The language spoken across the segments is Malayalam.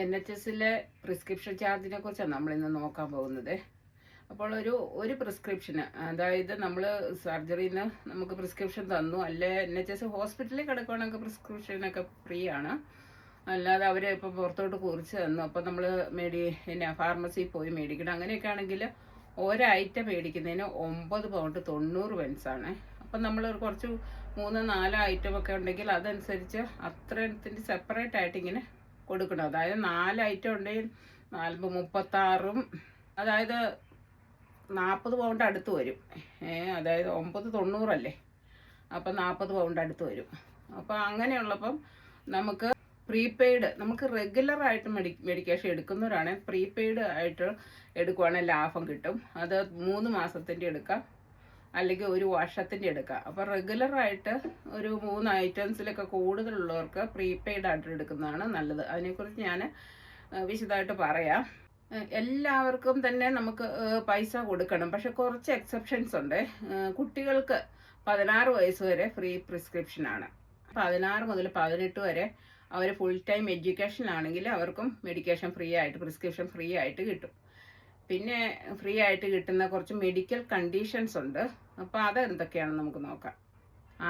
എൻ എച്ച് എസിലെ പ്രിസ്ക്രിപ്ഷൻ ചാർജിനെ കുറിച്ചാണ് നമ്മൾ ഇന്ന് നോക്കാൻ പോകുന്നത്. അപ്പോൾ ഒരു ഒരു പ്രിസ്ക്രിപ്ഷന് അതായത് നമ്മൾ സർജറിയിൽ നിന്ന് നമുക്ക് പ്രിസ്ക്രിപ്ഷൻ തന്നു. അല്ലെ എൻ എച്ച് എസ് ഹോസ്പിറ്റലിൽ കിടക്കുകയാണെങ്കിൽ പ്രിസ്ക്രിപ്ഷനൊക്കെ ഫ്രീ ആണ് അല്ലാതെ അവർ ഇപ്പം പുറത്തോട്ട് കുറിച്ച് തന്നു. അപ്പം നമ്മൾ മേടി പിന്നെ ഫാർമസിയിൽ പോയി മേടിക്കണം. അങ്ങനെയൊക്കെ ആണെങ്കിൽ ഒരൈറ്റം മേടിക്കുന്നതിന് ഒമ്പത് പൗണ്ട് തൊണ്ണൂറ് പെൻസാണ് അപ്പം നമ്മൾ കുറച്ച് മൂന്ന് നാല് ഐറ്റം ഒക്കെ ഉണ്ടെങ്കിൽ അതനുസരിച്ച് അത്രത്തിന്റെ സെപ്പറേറ്റ് ആയിട്ട് ഇങ്ങനെ കൊടുക്കണം. അതായത് നാല് ഐറ്റം ഉണ്ടെങ്കിൽ നാല് മുപ്പത്താറും. അതായത് നാൽപ്പത് പൗണ്ട് അടുത്ത് വരും. അതായത് ഒമ്പത് തൊണ്ണൂറല്ലേ? അപ്പം നാൽപ്പത് പൗണ്ട് അടുത്ത് വരും. അപ്പോൾ അങ്ങനെയുള്ളപ്പം നമുക്ക് പ്രീപെയ്ഡ് നമുക്ക് റെഗുലർ ആയിട്ട് മെഡി മെഡിക്കേഷൻ എടുക്കുന്നവരാണെങ്കിൽ പ്രീപെയ്ഡ് ആയിട്ട് എടുക്കുവാണെങ്കിൽ ലാഭം കിട്ടും. അത് മൂന്ന് മാസത്തിന്റെ എടുക്കാം. അല്ലെങ്കിൽ ഒരു വർഷത്തിന്റെ എടുക്കുക. അപ്പോൾ റെഗുലറായിട്ട് ഒരു മൂന്ന് ഐറ്റംസിലൊക്കെ കൂടുതലുള്ളവർക്ക് പ്രീപെയ്ഡ് ആയിട്ട് എടുക്കുന്നതാണ് നല്ലത്. അതിനെക്കുറിച്ച് ഞാൻ വിശദമായിട്ട് പറയാം. എല്ലാവർക്കും തന്നെ നമുക്ക് പൈസ കൊടുക്കണം. പക്ഷെ കുറച്ച് എക്സെപ്ഷൻസ് ഉണ്ട്. കുട്ടികൾക്ക് പതിനാറ് വയസ്സ് വരെ ഫ്രീ പ്രിസ്ക്രിപ്ഷനാണ് പതിനാറ് മുതൽ പതിനെട്ട് വരെ അവർ ഫുൾ ടൈം എഡ്യൂക്കേഷൻ ആണെങ്കിൽ അവർക്കും മെഡിക്കേഷൻ ഫ്രീ ആയിട്ട് പ്രിസ്ക്രിപ്ഷൻ ഫ്രീ ആയിട്ട് കിട്ടും. പിന്നെ ഫ്രീ ആയിട്ട് കിട്ടുന്ന കുറച്ച് മെഡിക്കൽ കണ്ടീഷൻസ് ഉണ്ട്. അപ്പോൾ അത് എന്തൊക്കെയാണെന്ന് നമുക്ക് നോക്കാം.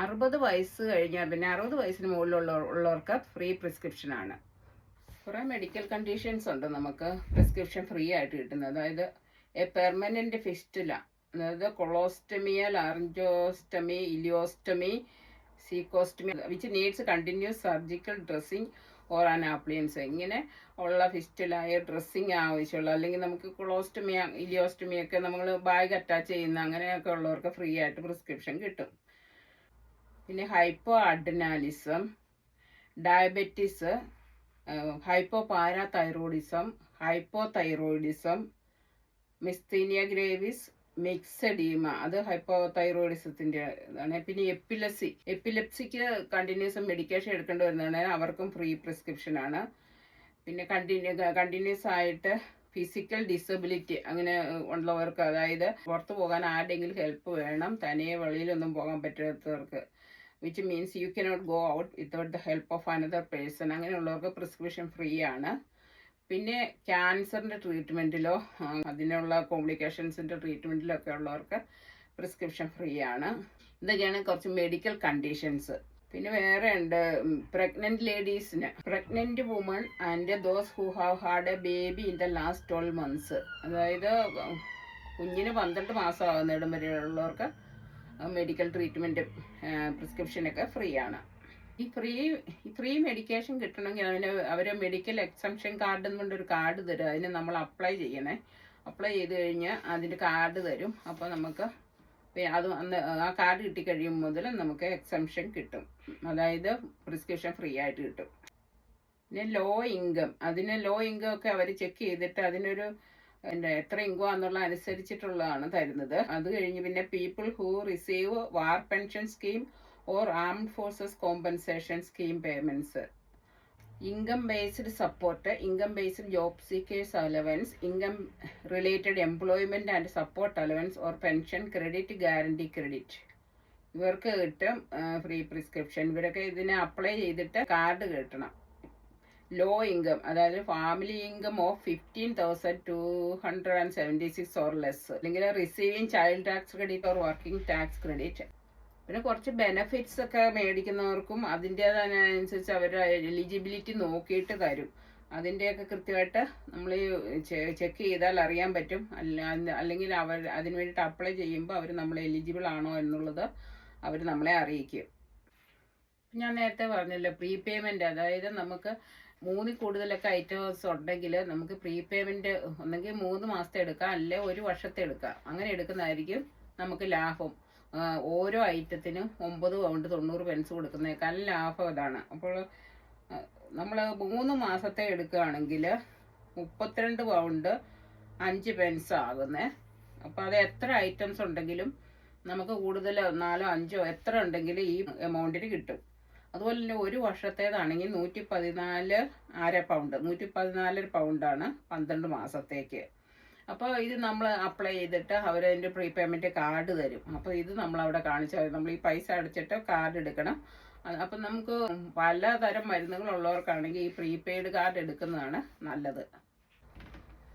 അറുപത് വയസ്സ് കഴിഞ്ഞാൽ പിന്നെ അറുപത് വയസ്സിന് മുകളിലുള്ള ഉള്ളവർക്ക് ഫ്രീ പ്രിസ്ക്രിപ്ഷനാണ് കുറേ മെഡിക്കൽ കണ്ടീഷൻസ് ഉണ്ട് നമുക്ക് പ്രിസ്ക്രിപ്ഷൻ ഫ്രീ ആയിട്ട് കിട്ടുന്നത്. അതായത് എ പെർമനന്റ് ഫിസ്റ്റുല അതായത് colostomy laryngostomy ileostomy caecostomy which needs continuous surgical dressing or an appliance ഇങ്ങനെ ഉള്ള ഫിസ്റ്റിലായ ഡ്രസ്സിങ് ആവശ്യമുള്ള അല്ലെങ്കിൽ നമുക്ക് ക്ലോസ്റ്റമി ഇലിയോസ്റ്റമി ഒക്കെ നമ്മൾ ബാഗ് അറ്റാച്ച് ചെയ്യുന്ന അങ്ങനെയൊക്കെ ഉള്ളവർക്ക് ഫ്രീ ആയിട്ട് പ്രിസ്ക്രിപ്ഷൻ കിട്ടും. പിന്നെ hypoadrenalism diabetes hypoparathyroidism hypothyroidism myasthenia gravis myxoedema അത് ഹൈപ്പോ തൈറോയിഡിസത്തിന്റെ ഇതാണ്. പിന്നെ എപ്പിലസി എപ്പിലെപ്സിക്ക് കണ്ടിന്യൂസ് മെഡിക്കേഷൻ എടുക്കേണ്ടി വരുന്നതാണ്. അവർക്കും ഫ്രീ പ്രിസ്ക്രിപ്ഷൻ ആണ്. പിന്നെ കണ്ടിന്യൂ കണ്ടിന്യൂസ് ആയിട്ട് ഫിസിക്കൽ ഡിസബിലിറ്റി അങ്ങനെ ഉള്ളവർക്ക് അതായത് പുറത്തു പോകാൻ ആരുടെങ്കിലും ഹെൽപ്പ് വേണം. തനിയെ വെളിയിലൊന്നും പോകാൻ പറ്റാത്തവർക്ക്. Which means you cannot go out without the help of another person അങ്ങനെയുള്ളവർക്ക് പ്രിസ്ക്രിപ്ഷൻ ഫ്രീ ആണ്. പിന്നെ ക്യാൻസറിന്റെ ട്രീറ്റ്മെന്റിലോ അതിനുള്ള കോംപ്ലിക്കേഷൻസിന്റെ ട്രീറ്റ്മെന്റിലോ ഒക്കെ ഉള്ളവർക്ക് പ്രിസ്ക്രിപ്ഷൻ ഫ്രീ ആണ്. ഇതൊക്കെയാണ് കുറച്ച് മെഡിക്കൽ കണ്ടീഷൻസ് പിന്നെ വേറെ ഉണ്ട് പ്രഗ്നന്റ് ലേഡീസിന് pregnant women and those who have had a baby in the last twelve months അതായത് കുഞ്ഞിന് പന്ത്രണ്ട് മാസം ആകുന്നിടം വരെയുള്ളവർക്ക് മെഡിക്കൽ ട്രീറ്റ്മെന്റ് പ്രിസ്ക്രിപ്ഷനൊക്കെ ഫ്രീ ആണ്. ഈ ഫ്രീ ഫ്രീ മെഡിക്കേഷൻ കിട്ടണമെങ്കിൽ അതിന് അവർ മെഡിക്കൽ എക്സംഷൻ കാർഡ് എന്ന് പറഞ്ഞൊരു കാർഡ് തരും. അതിന് നമ്മൾ അപ്ലൈ ചെയ്യണേ. അപ്ലൈ ചെയ്ത് കഴിഞ്ഞാൽ അതിന്റെ കാർഡ് തരും. അപ്പോൾ നമുക്ക് അത് അന്ന് ആ കാർഡ് കിട്ടിക്കഴിയുമ്പോൾ മുതൽ നമുക്ക് എക്സംഷൻ കിട്ടും. അതായത് പ്രിസ്ക്രിപ്ഷൻ ഫ്രീ ആയിട്ട് കിട്ടും. പിന്നെ ലോ ഇൻകം അതിന് ലോ ഇൻകം ഒക്കെ അവർ ചെക്ക് ചെയ്തിട്ട് അതിനൊരു എത്ര ഇൻകം എന്നുള്ള അനുസരിച്ചിട്ടുള്ളതാണ് തരുന്നത്. അത് കഴിഞ്ഞ് പിന്നെ people who receive war pension scheme or armed forces compensation scheme payments income based support income based job seekers allowance income related employment and support allowance or pension credit guarantee credit ഇവർക്ക് കിട്ടും ഫ്രീ പ്രിസ്ക്രിപ്ഷൻ ഇവരൊക്കെ ഇതിനെ അപ്ലൈ ചെയ്തിട്ട് കാർഡ് കിട്ടണം. ലോ ഇൻകം അതായത് family income of fifteen thousand two hundred and seventy six or less അല്ലെങ്കിൽ receiving child tax credit or working tax credit പിന്നെ കുറച്ച് ബെനഫിറ്റ്സ് ഒക്കെ മേടിക്കുന്നവർക്കും അതിന്റേതനുസരിച്ച് അവരുടെ എലിജിബിലിറ്റി നോക്കിയിട്ട് തരും. അതിന്റെയൊക്കെ കൃത്യമായിട്ട് നമ്മൾ ചെക്ക് ചെയ്താൽ അറിയാൻ പറ്റും. അല്ല അല്ലെങ്കിൽ അവർ അതിന് വേണ്ടിയിട്ട് അപ്ലൈ ചെയ്യുമ്പോൾ അവർ നമ്മൾ എലിജിബിൾ ആണോ എന്നുള്ളത് അവർ നമ്മളെ അറിയിക്കും. ഞാൻ നേരത്തെ പറഞ്ഞല്ലോ പ്രീ പേയ്മെന്റ് അതായത് നമുക്ക് മൂന്നിൽ കൂടുതലൊക്കെ ഐറ്റംസ് ഉണ്ടെങ്കിൽ നമുക്ക് പ്രീ പേയ്മെന്റ് ഒന്നെങ്കിൽ മൂന്ന് മാസത്തെ എടുക്കാം അല്ലെങ്കിൽ ഒരു വർഷത്തെ എടുക്കാം. അങ്ങനെ എടുക്കുന്നതായിരിക്കും നമുക്ക് ലാഭം. ഓരോ ഐറ്റത്തിനും ഒമ്പത് പൗണ്ട് തൊണ്ണൂറ് പെൻസ് കൊടുക്കുന്നേക്കാൾ ലാഭം ഇതാണ്. അപ്പോൾ നമ്മൾ മൂന്ന് മാസത്തെ എടുക്കുകയാണെങ്കിൽ മുപ്പത്തിരണ്ട് പൗണ്ട് അഞ്ച് പെൻസ് ആകുന്നേ. അപ്പോൾ അത് എത്ര ഐറ്റംസ് ഉണ്ടെങ്കിലും നമുക്ക് കൂടുതൽ നാലോ അഞ്ചോ എത്ര ഉണ്ടെങ്കിലും ഈ എമൗണ്ടിന് കിട്ടും. അതുപോലെ തന്നെ ഒരു വർഷത്തേതാണെങ്കിൽ നൂറ്റി പതിനാല് അര പൗണ്ട് നൂറ്റി പതിനാല് പൗണ്ടാണ് പന്ത്രണ്ട് മാസത്തേക്ക്. അപ്പോൾ ഇത് നമ്മൾ അപ്ലൈ ചെയ്തിട്ട് അവരതിന്റെ പ്രീ പേയ്മെന്റ് കാർഡ് തരും. അപ്പോൾ ഇത് നമ്മൾ അവിടെ കാണിച്ചാൽ നമ്മൾ ഈ പൈസ അടച്ചിട്ട് കാർഡ് എടുക്കണം. അപ്പം നമുക്ക് പലതരം മരുന്നുകളുള്ളവർക്കാണെങ്കിൽ ഈ പ്രീപെയ്ഡ് കാർഡ് എടുക്കുന്നതാണ് നല്ലത്.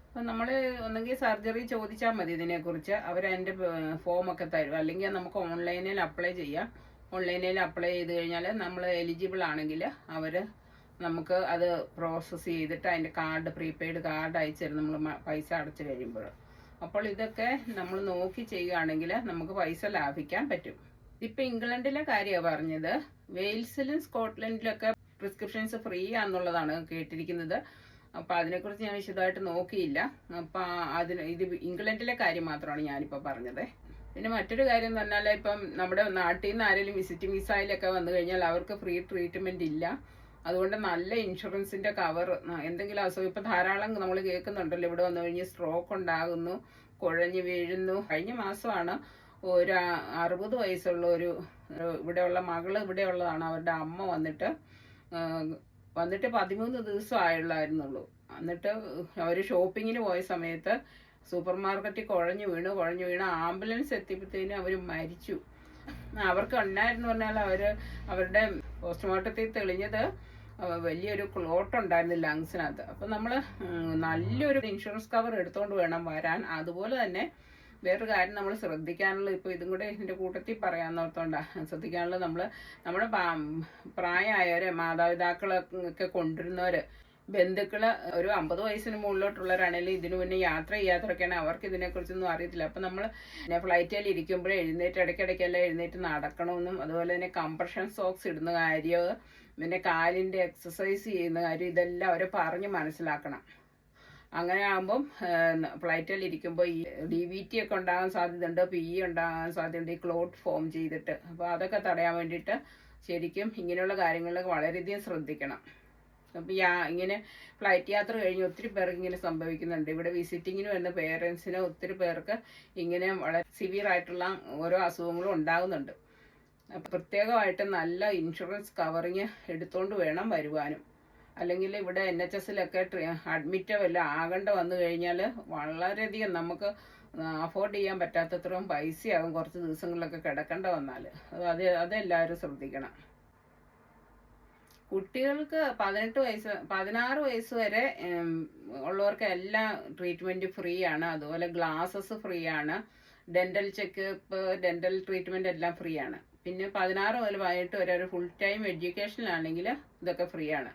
അപ്പം നമ്മൾ ഒന്നെങ്കിൽ സർജറി ചോദിച്ചാൽ മതി ഇതിനെക്കുറിച്ച്. അവർ അതിന്റെ ഫോമൊക്കെ തരും. അല്ലെങ്കിൽ നമുക്ക് ഓൺലൈനിൽ അപ്ലൈ ചെയ്യാം. ഓൺലൈനിൽ അപ്ലൈ ചെയ്ത് കഴിഞ്ഞാൽ നമ്മൾ എലിജിബിൾ ആണെങ്കിൽ അവർ നമുക്ക് അത് പ്രോസസ്സ് ചെയ്തിട്ട് അതിന്റെ കാർഡ് പ്രീപെയ്ഡ് കാർഡ് അയച്ചു തരും നമ്മൾ പൈസ അടച്ചു കഴിയുമ്പോൾ അപ്പോൾ ഇതൊക്കെ നമ്മൾ നോക്കി ചെയ്യുകയാണെങ്കിൽ നമുക്ക് പൈസ ലാഭിക്കാൻ പറ്റും. ഇപ്പം ഇംഗ്ലണ്ടിലെ കാര്യമാണ് പറഞ്ഞത്. വെയിൽസിലും സ്കോട്ട്ലൻഡിലൊക്കെ പ്രിസ്ക്രിപ്ഷൻസ് ഫ്രീ ആണെന്നുള്ളതാണ് കേട്ടിരിക്കുന്നത്. അപ്പോൾ അതിനെക്കുറിച്ച് ഞാൻ വിശദമായിട്ട് നോക്കിയില്ല. അപ്പം അതിന് ഇത് ഇംഗ്ലണ്ടിലെ കാര്യം മാത്രമാണ് ഞാനിപ്പോൾ പറഞ്ഞത്. പിന്നെ മറ്റൊരു കാര്യം എന്ന് പറഞ്ഞാൽ ഇപ്പം നമ്മുടെ നാട്ടിൽ നിന്ന് ആരെങ്കിലും വിസിറ്റിംഗ് വിസയിലൊക്കെ വന്നു കഴിഞ്ഞാൽ അവർക്ക് ഫ്രീ ട്രീറ്റ്മെന്റ് ഇല്ല. അതുകൊണ്ട് നല്ല ഇൻഷുറൻസിന്റെ കവർ എന്തെങ്കിലും അസുഖം. ഇപ്പം ധാരാളം നമ്മൾ കേൾക്കുന്നുണ്ടല്ലോ. ഇവിടെ വന്നു കഴിഞ്ഞ് സ്ട്രോക്ക് ഉണ്ടാകുന്നു കുഴഞ്ഞു വീഴുന്നു. കഴിഞ്ഞ മാസമാണ് ഒരു അറുപത് വയസ്സുള്ള ഒരു ഇവിടെയുള്ള മകൾ ഇവിടെയുള്ളതാണ്. അവരുടെ അമ്മ വന്നിട്ട് വന്നിട്ട് പതിമൂന്ന് ദിവസം ആയുള്ളായിരുന്നുള്ളൂ. എന്നിട്ട് അവർ ഷോപ്പിങ്ങിന് പോയ സമയത്ത് സൂപ്പർ മാർക്കറ്റിൽ കുഴഞ്ഞു വീണു കുഴഞ്ഞു വീണ്. ആംബുലൻസ് എത്തിയപ്പോഴത്തേനും അവർ മരിച്ചു. അവർക്ക് ഉണ്ടായിരുന്നു പറഞ്ഞാൽ അവർ അവരുടെ പോസ്റ്റ്മോർട്ടത്തിൽ തെളിഞ്ഞത് വലിയൊരു ക്ലോട്ട് ഉണ്ടായിരുന്നു ലങ്സിനകത്ത് അപ്പം നമ്മൾ നല്ലൊരു ഇൻഷുറൻസ് കവർ എടുത്തുകൊണ്ട് വേണം വരാൻ. അതുപോലെ തന്നെ വേറൊരു കാര്യം നമ്മൾ ശ്രദ്ധിക്കാനുള്ള ഇപ്പോൾ ഇതും കൂടെ എന്റെ കൂട്ടത്തിൽ പറയാമെന്നോർത്തോണ്ടാണ് ശ്രദ്ധിക്കാനുള്ള നമ്മൾ നമ്മുടെ പ്രായമായവരെ മാതാപിതാക്കളൊക്കെ കൊണ്ടുവരുന്നവർ ബന്ധുക്കൾ ഒരു അമ്പത് വയസ്സിന് മുകളിലോട്ടുള്ളവരാണെങ്കിലും ഇതിനു മുന്നേ യാത്ര ചെയ്യാത്തവരൊക്കെയാണ്. അവർക്ക് ഇതിനെക്കുറിച്ചൊന്നും അറിയത്തില്ല. അപ്പം നമ്മൾ ഫ്ലൈറ്റിൽ ഇരിക്കുമ്പോഴേ എഴുന്നേറ്റ് ഇടയ്ക്കിടയ്ക്കെല്ലാം എഴുന്നേറ്റ് നടക്കണമെന്നും അതുപോലെ തന്നെ കംപ്രഷൻ സോക്സ് ഇടുന്ന കാര്യം പിന്നെ കാലിന്റെ എക്സസൈസ് ചെയ്യുന്ന കാര്യം ഇതെല്ലാം അവരെ പറഞ്ഞ് മനസ്സിലാക്കണം. അങ്ങനെ ആകുമ്പം ഫ്ലൈറ്റിൽ ഇരിക്കുമ്പോൾ ഈ ഡി വി ടി ഒക്കെ ഉണ്ടാകാൻ സാധ്യതയുണ്ട് പി ഇ ഉണ്ടാകാൻ സാധ്യതയുണ്ട് ഈ ക്ലോട്ട് ഫോം ചെയ്തിട്ട്. അപ്പോൾ അതൊക്കെ തടയാൻ വേണ്ടിയിട്ട് ശരിക്കും ഇങ്ങനെയുള്ള കാര്യങ്ങളിലൊക്കെ വളരെയധികം ശ്രദ്ധിക്കണം. അപ്പം യാ ഇങ്ങനെ ഫ്ലൈറ്റ് യാത്ര കഴിഞ്ഞ് ഒത്തിരി പേർക്ക് ഇങ്ങനെ സംഭവിക്കുന്നുണ്ട്. ഇവിടെ വിസിറ്റിങ്ങിന് വരുന്ന പേരൻസിന് ഒത്തിരി പേർക്ക് ഇങ്ങനെ വളരെ സിവിയർ ആയിട്ടുള്ള ഓരോ അസുഖങ്ങളും ഉണ്ടാകുന്നുണ്ട്. പ്രത്യേകമായിട്ട് നല്ല ഇൻഷുറൻസ് കവറിങ് എടുത്തുകൊണ്ട് വേണം വരുവാനും. അല്ലെങ്കിൽ ഇവിടെ എൻ എച്ച് എസിലൊക്കെ അഡ്മിറ്റ് വല്ല ആകേണ്ട വന്നു കഴിഞ്ഞാൽ വളരെയധികം നമുക്ക് അഫോർഡ് ചെയ്യാൻ പറ്റാത്തത്രയും പൈസയാകും കുറച്ച് ദിവസങ്ങളിലൊക്കെ കിടക്കേണ്ട വന്നാൽ അത് അത് അതെല്ലാവരും ശ്രദ്ധിക്കണം. കുട്ടികൾക്ക് പതിനെട്ട് വയസ്സ് പതിനാറ് വയസ്സ് വരെ ഉള്ളവർക്ക് എല്ലാ ട്രീറ്റ്മെന്റ് ഫ്രീ ആണ് അതുപോലെ ഗ്ലാസസ് ഫ്രീ ആണ് ഡെന്റൽ ചെക്കപ്പ് ഡെന്റൽ ട്രീറ്റ്മെന്റ് എല്ലാം ഫ്രീ ആണ് പിന്നെ പതിനാറ് മുതൽ പതിനെട്ട് വരെ ഒരു ഫുൾ ടൈം എഡ്യൂക്കേഷനിലാണെങ്കിൽ ഇതൊക്കെ ഫ്രീ ആണ്.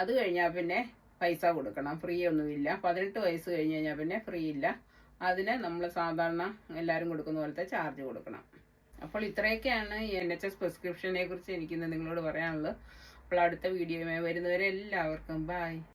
അത് കഴിഞ്ഞാൽ പിന്നെ പൈസ കൊടുക്കണം. ഫ്രീ ഒന്നുമില്ല. പതിനെട്ട് വയസ്സ് കഴിഞ്ഞ് കഴിഞ്ഞാൽ പിന്നെ ഫ്രീ ഇല്ല. അതിന് നമ്മൾ സാധാരണ എല്ലാവരും കൊടുക്കുന്ന പോലത്തെ ചാർജ് കൊടുക്കണം. അപ്പോൾ ഇത്രയൊക്കെയാണ് എൻ എച്ച് എസ് പ്രിസ്ക്രിപ്ഷനെ കുറിച്ച് എനിക്കിന്ന് നിങ്ങളോട് പറയാനുള്ളത്. അപ്പോൾ അടുത്ത വീഡിയോയുമായി വരുന്നവരെ എല്ലാവർക്കും ബായ്